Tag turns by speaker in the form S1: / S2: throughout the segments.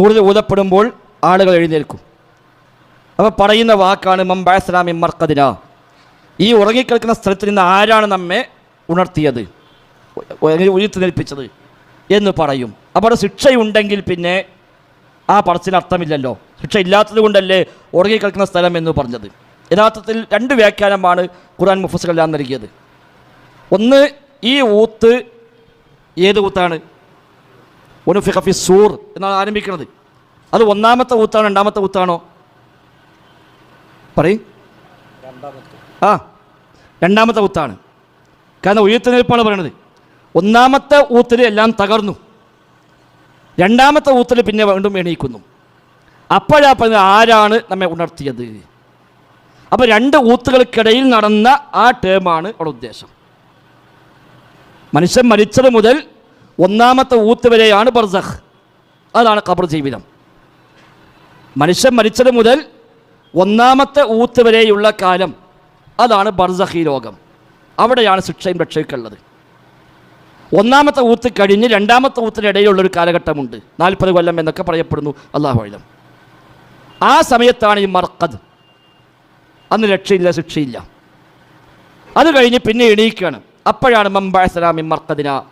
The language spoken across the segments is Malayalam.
S1: സൂര്യൻ ഊതപ്പെടുമ്പോൾ ആളുകൾ എഴുന്നേൽക്കും. അപ്പോൾ പറയുന്ന വാക്കാണ് മംബാസ്ലാമി മർക്കദിന. ഈ ഉറങ്ങിക്കിടക്കുന്ന സ്ഥലത്ത് നിന്ന് ആരാണ് നമ്മെ ഉണർത്തിയത്? ഉയർത്തുന്നേൽപ്പിച്ചത് എന്ന് പറയും. അപ്പോൾ അവിടെ ശിക്ഷയുണ്ടെങ്കിൽ പിന്നെ ആ പറച്ചിന് അർത്ഥമില്ലല്ലോ. ശിക്ഷ ഇല്ലാത്തത് കൊണ്ടല്ലേ ഉറങ്ങിക്കിടക്കുന്ന സ്ഥലം എന്ന് പറഞ്ഞത്. യഥാർത്ഥത്തിൽ രണ്ട് വ്യാഖ്യാനമാണ് ഖുർആൻ മുഫസുകളെല്ലാം നൽകിയത്. ഒന്ന് ഈ ഊത്ത് ഏത് ഊത്താണ്? ഒന്ന് ഫിഖഫി സൂർ എന്നാണ് ആരംഭിക്കുന്നത്. അത് ഒന്നാമത്തെ ഊത്താണോ രണ്ടാമത്തെ ഊത്താണോ? പറയും. ആ രണ്ടാമത്തെ ഊത്താണ്. കാരണം ഉയർത്തുനിൽപ്പാണ് പറയണത്. ഒന്നാമത്തെ ഊത്തിൽ എല്ലാം തകർന്നു. രണ്ടാമത്തെ ഊത്തിൽ പിന്നെ വീണ്ടും എണീക്കുന്നു. അപ്പോഴാ പറഞ്ഞത് ആരാണ് നമ്മെ ഉണർത്തിയത്? അപ്പോൾ രണ്ട് ഊത്തുകൾക്കിടയിൽ നടന്ന ആ ടേമാണ് അവിടെ ഉദ്ദേശം. മനുഷ്യൻ മരിച്ചത് മുതൽ ഒന്നാമത്തെ ഊത്ത് വരെയാണ് ബർസഖ്. അതാണ് ഖബർ ജീവിതം. മനുഷ്യൻ മരിച്ചത് മുതൽ ഒന്നാമത്തെ ഊത്ത് വരെയുള്ള കാലം അതാണ് ബർസഖി ലോകം. അവിടെയാണ് ശിക്ഷയും രക്ഷയ്ക്കുള്ളത് ഒന്നാമത്തെ ഊത്ത് കഴിഞ്ഞ് രണ്ടാമത്തെ ഊത്തിനിടയിലുള്ള ഒരു കാലഘട്ടമുണ്ട്. നാൽപ്പത് കൊല്ലം എന്നൊക്കെ പറയപ്പെടുന്നു. അള്ളാഹു അഴുതം ആ സമയത്താണ് ഈ മർക്കത് അന്ന് രക്ഷയില്ല ശിക്ഷയില്ല. അത് കഴിഞ്ഞ് പിന്നെ എണീക്കുകയാണ് അപ്പോഴാണ് മംബാസലാമി മർക്കദിന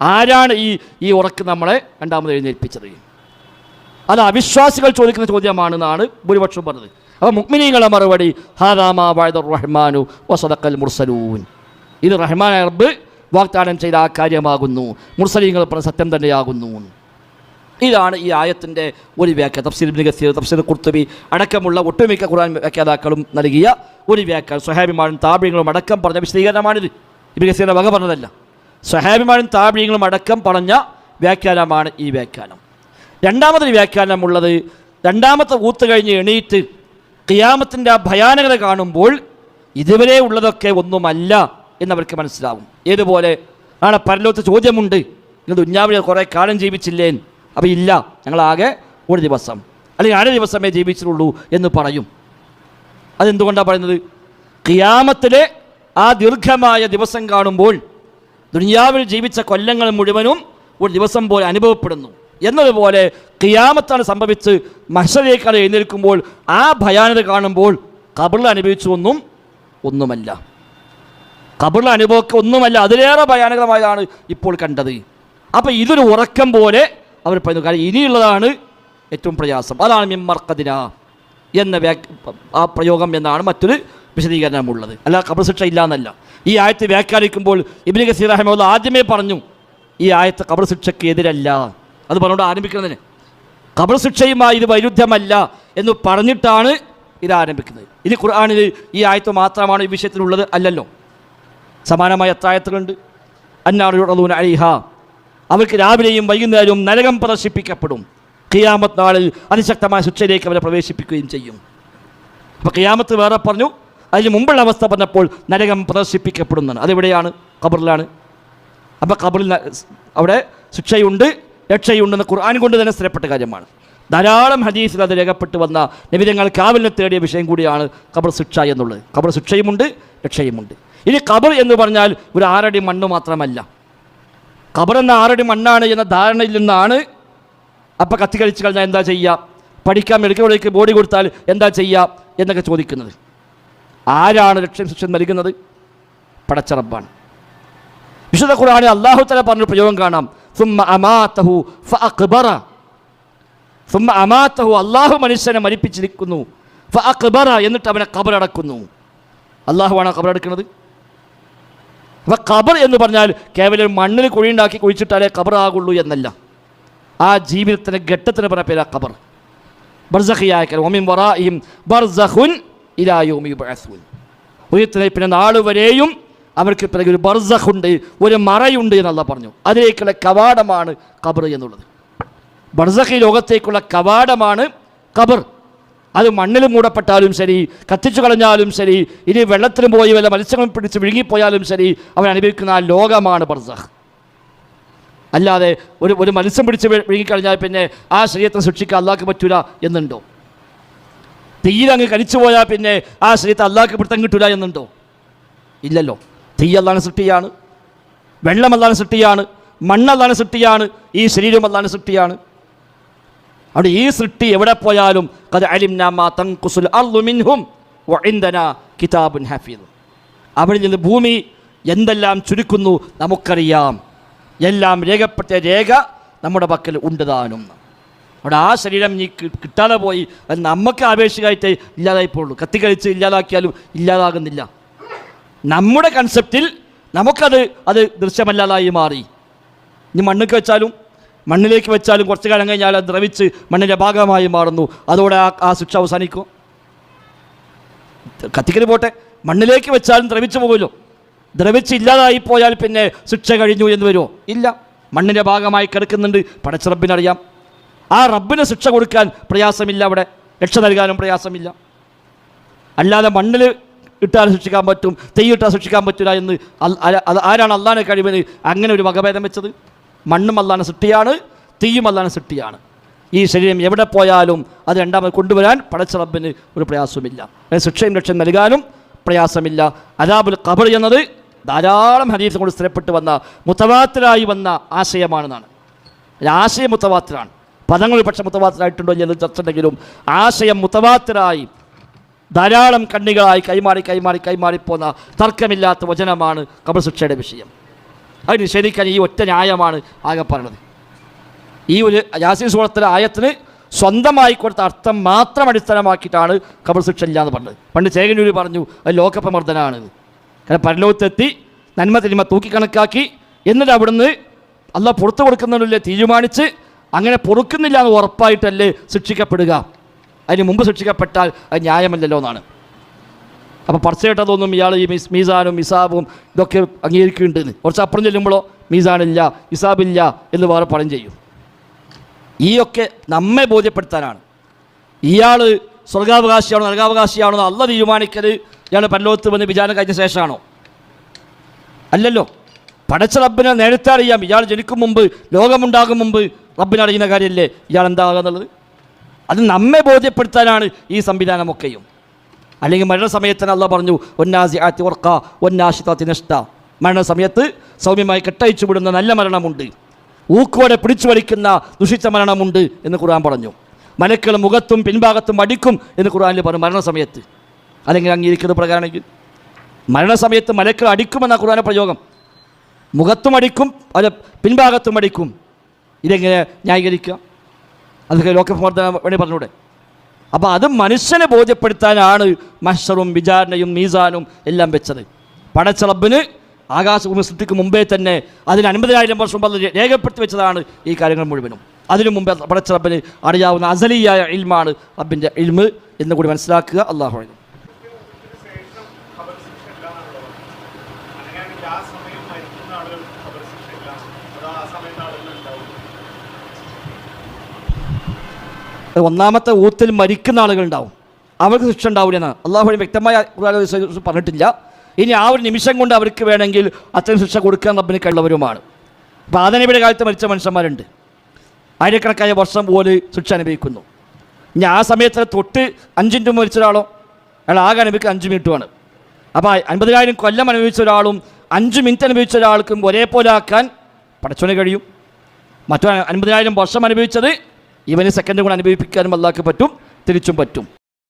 S1: ആരാണ് ഈ ഈ ഉറക്ക് നമ്മളെ രണ്ടാമത് എഴുന്നേൽപ്പിച്ചത്? അത് അവിശ്വാസികൾ ചോദിക്കുന്ന ചോദ്യമാണെന്നാണ് ഭൂരിപക്ഷം പറഞ്ഞത്. അപ്പോൾ മുക്മിനീങ്ങളെ മറുപടി ഹാദാമാ വായദുർ റഹ്മാനു വസദക്കൽ മുർസലൂൻ. ഇത് റഹ്മാൻ അറബ് വാഗ്ദാനം ചെയ്ത ആ കാര്യമാകുന്നു. മുർസലീങ്ങൾ പറഞ്ഞ സത്യം തന്നെയാകുന്നു. ഇതാണ് ഈ ആയത്തിന്റെ ഒരു വ്യാഖ്യ തഫ്സീർ കസീർ തഫ്സീർ കുർത്തുബി അടക്കമുള്ള ഒട്ടുമിക്ക ഖുർആൻ വ്യാഖ്യാതാക്കളും നൽകിയ ഒരു വ്യാഖ്യ സ്വഹാബിമാരും താപിങ്ങളും അടക്കം പറഞ്ഞ വിശദീകരണമാണിത്. കസീറിന്റെ വക പറഞ്ഞതല്ല. സ്വഹാബിമാരും താപിയങ്ങളും അടക്കം പറഞ്ഞ വ്യാഖ്യാനമാണ് ഈ വ്യാഖ്യാനം. രണ്ടാമതൊരു വ്യാഖ്യാനമുള്ളത് രണ്ടാമത്തെ ഊത്ത് കഴിഞ്ഞ് എണീറ്റ് ഖിയാമത്തിന്റെ ആ ഭയാനകത കാണുമ്പോൾ ഇതുവരെ ഉള്ളതൊക്കെ ഒന്നുമല്ല എന്നവർക്ക് മനസ്സിലാവും. ഏതുപോലെ? ആണ് പരലോത്ത് ചോദ്യമുണ്ട്. നിങ്ങൾ ദുഞ്ഞാവിൽ കുറേ കാലം ജീവിച്ചില്ലേ? അപ്പോൾ ഇല്ല. ഞങ്ങളാകെ ഒരു ദിവസം. അല്ലെങ്കിൽ അര ദിവസമേ ജീവിച്ചിട്ടുള്ളൂ എന്ന് പറയും. അതെന്തുകൊണ്ടാണ് പറയുന്നത്? ഖിയാമത്തിലെ ആ ദീർഘമായ ദിവസം കാണുമ്പോൾ ദുനിയാവിൽ ജീവിച്ച കൊല്ലങ്ങൾ മുഴുവനും ഒരു ദിവസം പോലെ അനുഭവപ്പെടുന്നു. എന്നതുപോലെ കിയാമത്താണ് സംഭവിച്ച് മഷരേക്കാൾ എഴുന്നേൽക്കുമ്പോൾ ആ ഭയാനത കാണുമ്പോൾ കബറിൽ അനുഭവിച്ചു ഒന്നും ഒന്നുമല്ല. കബറിൽ അനുഭവമൊക്കെ ഒന്നുമല്ല. അതിലേറെ ഭയാനകമായതാണ് ഇപ്പോൾ കണ്ടത്. അപ്പോൾ ഇതൊരു ഉറക്കം പോലെ അവർ പറയുന്നു. കാരണം ഇനിയുള്ളതാണ് ഏറ്റവും പ്രയാസം. അതാണ് മിമ്മർക്കതിന എന്ന ആ പ്രയോഗം എന്നാണ് മറ്റൊരു വിശദീകരണമുള്ളത്. അല്ല കബർ ശിക്ഷ ഇല്ല എന്നല്ല ഈ ആയത്ത് വ്യാഖ്യാനിക്കുമ്പോൾ ഇബിനി കസീർ അഹമ്മദ് ആദ്യമേ പറഞ്ഞു ഈ ആയത്ത് കബർ ശിക്ഷയ്ക്ക് എതിരല്ല അത് പറഞ്ഞുകൊണ്ട് ആരംഭിക്കുന്നതിന്. കബർ ശിക്ഷയുമായി ഇത് വൈരുദ്ധ്യമല്ല എന്ന് പറഞ്ഞിട്ടാണ് ഇത് ആരംഭിക്കുന്നത്. ഇനി ഖുർആാനിൽ ഈ ആയത്ത് മാത്രമാണ് ഈ വിഷയത്തിലുള്ളത് അല്ലല്ലോ. സമാനമായ എത്ര ആയത്തുകളുണ്ട് അന്നാറുടലൂൻ അലിഹ. അവർക്ക് രാവിലെയും വൈകുന്നേരവും നരകം പ്രദർശിപ്പിക്കപ്പെടും. ഖിയാമത്ത് നാളിൽ അതിശക്തമായ ശിക്ഷയിലേക്ക് അവരെ പ്രവേശിപ്പിക്കുകയും ചെയ്യും. അപ്പോൾ ഖിയാമത്ത് വേറെ പറഞ്ഞു അതിന് മുമ്പുള്ള അവസ്ഥ പറഞ്ഞപ്പോൾ നരകം പ്രദർശിപ്പിക്കപ്പെടുന്നതാണ്. അതെവിടെയാണ്? കബറിലാണ് അപ്പോൾ കബറിൽ അവിടെ ശിക്ഷയുണ്ട് രക്ഷയുണ്ടെന്ന് ഖുർആൻ കൊണ്ട് തന്നെ സ്ഥിരപ്പെട്ട കാര്യമാണ്. ധാരാളം ഹദീസിൽ അത് രേഖപ്പെട്ട് വന്ന നിബിധങ്ങൾ കാവലിനെ തേടിയ വിഷയം കൂടിയാണ് കബർ ശിക്ഷ എന്നുള്ളത്. ഖബർ ശിക്ഷയുമുണ്ട് രക്ഷയുമുണ്ട്. ഇനി കബർ എന്ന് പറഞ്ഞാൽ ഒരു ആറടി മണ്ണ് മാത്രമല്ല. ഖബർ എന്ന ആറടി മണ്ണാണ് എന്ന ധാരണയിൽ നിന്നാണ് അപ്പം കത്തി കഴിച്ചു കഴിഞ്ഞാൽ എന്താ ചെയ്യുക? പഠിക്കാൻ മെഡിക്കൽ കോളേജിലേക്ക് ബോഡി കൊടുത്താൽ എന്താ ചെയ്യുക? എന്നൊക്കെ ചോദിക്കുന്നത്. ആരാണ് ലക്ഷ്യം ശിക്ഷൻ നൽകുന്നത്? പടച്ചറബാണ് വിശുദ്ധ ഖുർആാനിൽ അള്ളാഹു തല പറഞ്ഞൊരു പ്രയോഗം കാണാം. സുമ്മ അമാത്തഹു അക്ബറ സുമ്മ അമാത്തഹു അള്ളാഹു മനുഷ്യനെ മരിപ്പിച്ചിരിക്കുന്നു. ഫഅഖ്ബറ. എന്നിട്ട് അവനെ കബറടക്കുന്നു അള്ളാഹുവാണ് കബറടക്കുന്നത് അപ്പം ഖബർ എന്ന് പറഞ്ഞാൽ കേവലം മണ്ണിൽ കുഴിയുണ്ടാക്കി കുഴിച്ചിട്ടാലേ ഖബറാകുള്ളൂ എന്നല്ല. ആ ജീവിതത്തിന്റെ ഘട്ടത്തിന് പറഞ്ഞ പേരാ ഖബർ. ബർസഖിയായ ഒമിൻ ഇം ബർസഖുൻ ഇലായോമി പിന്നെ നാൾ വരെയും അവർക്ക് പിറകെ ഒരു ബർസഖുണ്ട് ഒരു മറയുണ്ട് എന്നല്ല പറഞ്ഞു. അതിലേക്കുള്ള കവാടമാണ് ഖബർ എന്നുള്ളത്. ബർസഖി ലോകത്തേക്കുള്ള കവാടമാണ് ഖബർ. അത് മണ്ണിൽ മൂടപ്പെട്ടാലും ശരി കത്തിച്ചു കളഞ്ഞാലും ശരി ഇനി വെള്ളത്തിൽ പോയി വല്ല മത്സ്യങ്ങളും പിടിച്ച് വിഴുങ്ങിപ്പോയാലും ശരി അവൻ അനുഭവിക്കുന്ന ആ ലോകമാണ് ബർസഖ്. അല്ലാതെ ഒരു ഒരു മത്സ്യം പിടിച്ച് വിഴുങ്ങിക്കഴിഞ്ഞാൽ പിന്നെ ആ ശരീരത്തെ സൂക്ഷിക്കാൻ അള്ളാഹ്ക്ക് പറ്റൂല എന്നുണ്ടോ? തീയിൽ അങ്ങ് കരിച്ചു പോയാൽ പിന്നെ ആ ശരീരത്തെ അള്ളാഹ്ക്ക് പിടുത്തം കിട്ടൂല എന്നുണ്ടോ? ഇല്ലല്ലോ. തീ സൃഷ്ടിയാണ്. വെള്ളം സൃഷ്ടിയാണ്. മണ്ണ് സൃഷ്ടിയാണ്. ഈ ശരീരം അള്ളാഹ് സൃഷ്ടിയാണ്. അവിടെ ഈ സൃഷ്ടി എവിടെ പോയാലും കഥ അലിംനാമാ തങ്കുസുൽ അർളു മിൻഹും വഇൻദനാ കിതാബുൻ ഹാഫീദ് അവിടെ നിന്ന് ഭൂമി എന്തെല്ലാം ചുരുക്കുന്നു നമുക്കറിയാം. എല്ലാം രേഖപ്പെട്ട രേഖ നമ്മുടെ പക്കൽ ഉണ്ട് താനും. അവിടെ ആ ശരീരം നീ കിട്ടാതെ പോയി. അത് നമുക്ക് ആപേക്ഷികമായിട്ട് ഇല്ലാതായി പോകുള്ളൂ കത്തിക്കഴിച്ച് ഇല്ലാതാക്കിയാലും ഇല്ലാതാകുന്നില്ല. നമ്മുടെ കൺസെപ്റ്റിൽ നമുക്കത് അത് ദൃശ്യമല്ലാതായി മാറി. ഇനി മണ്ണൊക്കെ വെച്ചാലും മണ്ണിലേക്ക് വെച്ചാലും കുറച്ച് കാലം കഴിഞ്ഞാൽ അത് ദ്രവിച്ച് മണ്ണിന്റെ ഭാഗമായി മാറുന്നു. അതോടെ ആ ആ ശിക്ഷ അവസാനിക്കും. കത്തിക്കൽ പോട്ടെ. മണ്ണിലേക്ക് വെച്ചാലും ദ്രവിച്ചു പോകുമല്ലോ ദ്രവിച്ച് ഇല്ലാതായി പോയാൽ പിന്നെ ശിക്ഷ കഴിഞ്ഞു എന്ന് വരുമോ? ഇല്ല. മണ്ണിന്റെ ഭാഗമായി കിടക്കുന്നുണ്ട്. പടച്ച റബ്ബിനറിയാം ആ റബ്ബിന് ശിക്ഷ കൊടുക്കാൻ പ്രയാസമില്ല അവിടെ. രക്ഷ നൽകാനും പ്രയാസമില്ല. അല്ലാതെ മണ്ണിൽ ഇട്ടാൽ ശിക്ഷിക്കാൻ പറ്റും തെയ്യിട്ടാൽ ശിക്ഷിക്കാൻ പറ്റില്ല എന്ന് ആരാണ് അള്ളാനെ കഴിവിന് അങ്ങനെ ഒരു വകഭേദം വെച്ചത്. മണ്ണും അള്ളാനെ സൃഷ്ടിയാണ് തീയും അള്ളാനെ സൃഷ്ടിയാണ്. ഈ ശരീരം എവിടെ പോയാലും അത് രണ്ടാമത് കൊണ്ടുവരാൻ പടച്ച റബ്ബിന് ഒരു പ്രയാസവുമില്ല. അതിന് ശിക്ഷയും രക്ഷയും നൽകാനും പ്രയാസമില്ല. അതാബുൽ കബർ എന്നത് ധാരാളം ഹരീഫ് കൊണ്ട് സ്ഥിരപ്പെട്ട് വന്ന മുത്തവാത്തിലായി വന്ന ആശയമാണെന്നാണ്. ആശയം മുത്തവാത്തിലാണ്. പദങ്ങൾ പക്ഷെ മുത്തവാത്തരായിട്ടുണ്ടോ എന്ന് ചർച്ച ഉണ്ടെങ്കിലും ആശയം മുത്തവാത്തരായി ധാരാളം കണ്ണികളായി കൈമാറി കൈമാറി കൈമാറിപ്പോന്ന തർക്കമില്ലാത്ത വചനമാണ് കബർ ശിക്ഷയുടെ വിഷയം. അതിന് ശരിക്കാൻ ഈ ഒറ്റ ന്യായമാണ് ആകെ പറഞ്ഞത് ഈ ഒരു യാസീൻ സൂറത്തിലെ ആയത്തിന് സ്വന്തമായി കൊടുത്ത അർത്ഥം മാത്രം അടിസ്ഥാനമാക്കിയിട്ടാണ് കബർ ഇല്ല എന്ന് പറഞ്ഞത്. പണ്ട് ചേകനൂര് പറഞ്ഞു അത് ലോകപ്രമർദ്ദനാണ്. കാരണം പരലോകത്തെത്തി നന്മ തിന്മ തൂക്കിക്കണക്കാക്കി എന്നിട്ട് അവിടുന്ന് അല്ല പുറത്തു കൊടുക്കുന്നതിനുള്ള തീരുമാനിച്ച് അങ്ങനെ പൊറുക്കുന്നില്ല എന്ന് ഉറപ്പായിട്ടല്ലേ ശിക്ഷിക്കപ്പെടുക. അതിന് മുമ്പ് ശിക്ഷിക്കപ്പെട്ടാൽ അത് ന്യായമല്ലല്ലോ എന്നാണ്. അപ്പോൾ പറച്ചേട്ടതൊന്നും ഇയാൾ ഈ മിസ് മീസാനും മിസാബും ഇതൊക്കെ അംഗീകരിക്കുന്നുണ്ട് കുറച്ച് അപ്പുറം ചെല്ലുമ്പോഴോ മീസാനില്ല ഇസാബില്ല എന്ന് വേറെ പറയും ചെയ്യും. ഈയൊക്കെ നമ്മെ ബോധ്യപ്പെടുത്താനാണ്. ഇയാൾ സ്വർഗാവകാശിയാണോ നരകാവകാശിയാണോ അല്ല തീരുമാനിക്കൽ ഇയാൾ പരലോകത്ത് വന്ന് വിചാരണ കഴിഞ്ഞ ശേഷമാണോ? അല്ലല്ലോ. പടച്ച റബ്ബിനെ നേരത്തെ അറിയാം. ഇയാൾ ജനിക്കും മുമ്പ് ലോകമുണ്ടാകും മുമ്പ് റബ്ബിനെ അറിയുന്ന കാര്യമല്ലേ ഇയാൾ എന്താകുക എന്നുള്ളത്? അത് നമ്മെ ബോധ്യപ്പെടുത്താനാണ് ഈ സംവിധാനമൊക്കെയും. അല്ലെങ്കിൽ മരണസമയത്തിന് അല്ല പറഞ്ഞു ഒന്നാസി ആത്തി ഉറക്ക ഒന്നാശിതാത്തി മരണ മരണസമയത്ത് സൗമ്യമായി കെട്ടയച്ചു വിടുന്ന നല്ല മരണമുണ്ട്. ഊക്കോടെ പിടിച്ചു വലിക്കുന്ന ദുഷിച്ച മരണമുണ്ട് എന്ന് ഖുർആൻ പറഞ്ഞു. മലക്കൾ മുഖത്തും പിൻഭാഗത്തും അടിക്കും എന്ന് ഖുർആനിൽ പറഞ്ഞു മരണസമയത്ത് അല്ലെങ്കിൽ അംഗീകരിക്കുന്നത് പ്രകാരമെങ്കിൽ മരണസമയത്ത് മലക്കൾ അടിക്കുമെന്ന ഖുർആന പ്രയോഗം. മുഖത്തും അടിക്കും അല്ല പിൻഭാഗത്തും അടിക്കും. ഇതെങ്ങനെ ന്യായീകരിക്കുക? അതൊക്കെ ലോകപ്രവർത്തന വേണ്ടി പറഞ്ഞൂടെ? അപ്പോൾ അത് മനുഷ്യനെ ബോധ്യപ്പെടുത്താനാണ് മഷറും വിചാരണയും മീസാനും എല്ലാം വെച്ചത്. പടച്ചളബിന് ആകാശഭൂമി സൃഷ്ടിക്ക് മുമ്പേ തന്നെ അതിന് അൻപതിനായിരം വർഷം മുമ്പ് രേഖപ്പെടുത്തി വെച്ചതാണ് ഈ കാര്യങ്ങൾ മുഴുവനും. അതിനു മുമ്പേ പടച്ചളബിന് അറിയാവുന്ന അസലിയായ ഇൽമാണ് റബ്ബിന്റെ ഇൽമ് എന്ന് കൂടി മനസ്സിലാക്കുക. അള്ളാഹു
S2: ശേഷം ഖബർ ശിക്ഷ ഇല്ല എന്നുള്ളത് അങ്ങനെയാണെങ്കിൽ ആ സമയം മരിക്കുന്ന ആളുകൾ ഖബർ ശിക്ഷ ഇല്ല അത് ആ സമയത്ത് ആളുകൾ ഉണ്ടാവും
S1: ഒന്നാമത്തെ ഊത്തിൽ മരിക്കുന്ന ആളുകളുണ്ടാവും. അവർക്ക് ശിക്ഷ ഉണ്ടാവില്ല എന്നാണ് അള്ളാഹു വ്യക്തമായ പറഞ്ഞിട്ടില്ല. ഇനി ആ ഒരു നിമിഷം കൊണ്ട് അവർക്ക് വേണമെങ്കിൽ അത്തരം ശിക്ഷ കൊടുക്കാൻ റബ്ബിന് കഴിയുള്ളവരുമാണ് അപ്പോൾ ആദനബിയുടെ കാലത്ത് മരിച്ച മനുഷ്യന്മാരുണ്ട്. ആയിരക്കണക്കായ വർഷം പോലെ ശിക്ഷ അനുഭവിക്കുന്നു. ഇനി ആ സമയത്ത് തൊട്ട് അഞ്ചിന്റെ മരിച്ച ഒരാളോ? അയാൾ ആകെ അനുഭവിക്കുക അഞ്ച് മിനിറ്റുമാണ് അപ്പോൾ അൻപതിനായിരം കൊല്ലം അനുഭവിച്ച ഒരാളും അഞ്ച് മിനിറ്റ് അനുഭവിച്ച ഒരാൾക്കും ഒരേപോലെ ആക്കാൻ പടച്ചോനെ കഴിയും. മറ്റു അൻപതിനായിരം വർഷം അനുഭവിച്ചത് ഇവന് സെക്കൻഡ് കൂടെ അനുഭവിപ്പിക്കാനും അല്ലാക്ക് പറ്റും തിരിച്ചും പറ്റും.